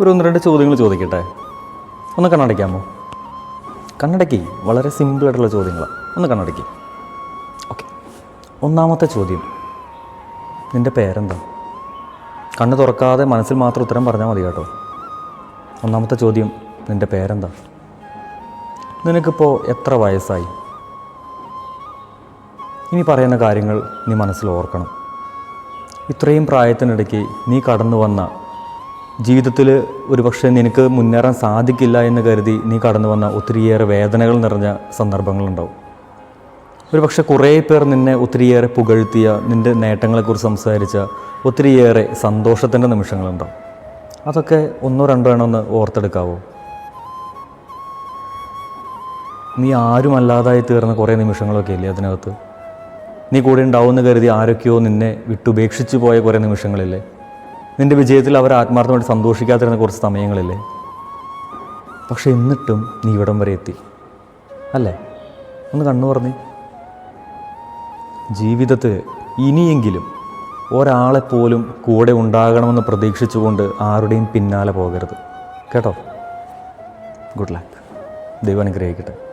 ഒരു ഒന്ന് രണ്ട് ചോദ്യങ്ങൾ ചോദിക്കട്ടെ? ഒന്ന് കണ്ണടയ്ക്കാമോ? കണ്ണടയ്ക്ക്. വളരെ സിമ്പിളായിട്ടുള്ള ചോദ്യങ്ങളാണ് ഒന്ന് കണ്ണടയ്ക്ക്. ഓക്കെ ഒന്നാമത്തെ ചോദ്യം. നിന്റെ പേരെന്താ? കണ്ണ് തുറക്കാതെ മനസ്സിൽ മാത്രം ഉത്തരം പറഞ്ഞാൽ മതി കേട്ടോ. ഒന്നാമത്തെ ചോദ്യം നിന്റെ പേരെന്താ? നിനക്കിപ്പോൾ എത്ര വയസ്സായി? ഇനി പറയുന്ന കാര്യങ്ങൾ നീ മനസ്സിൽ ഓർക്കണം. ഇത്രയും പ്രായത്തിനിടയ്ക്ക് നീ കടന്നു വന്ന ജീവിതത്തിൽ ഒരുപക്ഷെ നിനക്ക് മുന്നേറാൻ സാധിക്കില്ല എന്ന് കരുതി നീ കടന്നു വന്ന ഒത്തിരിയേറെ വേദനകൾ നിറഞ്ഞ സന്ദർഭങ്ങളുണ്ടാവും. ഒരുപക്ഷെ കുറേ പേർ നിന്നെ ഒത്തിരിയേറെ പുകഴ്ത്തിയ നിന്റെ നേട്ടങ്ങളെക്കുറിച്ച് സംസാരിച്ച ഒത്തിരിയേറെ സന്തോഷത്തിന്റെ നിമിഷങ്ങളുണ്ടാവും. അതൊക്കെ ഒന്നോ രണ്ടോ എണ്ണം ഓർത്തെടുക്കാവോ? നീ ആരുമല്ലാതായി തീർന്ന കുറേ നിമിഷങ്ങളൊക്കെ ഇല്ലേ അതിനകത്ത്? നീ കൂടെ ഉണ്ടാവുമെന്ന് കരുതി ആരൊക്കെയോ നിന്നെ വിട്ടുപേക്ഷിച്ചു പോയ കുറേ നിമിഷങ്ങളില്ലേ? നിന്റെ വിജയത്തിൽ അവർ ആത്മാർത്ഥമായിട്ട് സന്തോഷിക്കാതിരുന്ന കുറച്ച് സമയങ്ങളില്ലേ? പക്ഷെ എന്നിട്ടും നീ ഇവിടം വരെ എത്തി. അല്ലേ? ഒന്ന് കണ്ണു പറഞ്ഞേ ജീവിതത്തിൽ ഇനിയെങ്കിലും ഒരാളെപ്പോലും കൂടെ ഉണ്ടാകണമെന്ന് പ്രതീക്ഷിച്ചുകൊണ്ട് ആരുടെയും പിന്നാലെ പോകരുത്. കേട്ടോ? ഗുഡ് ലക്ക് ദൈവം അനുഗ്രഹിക്കട്ടെ.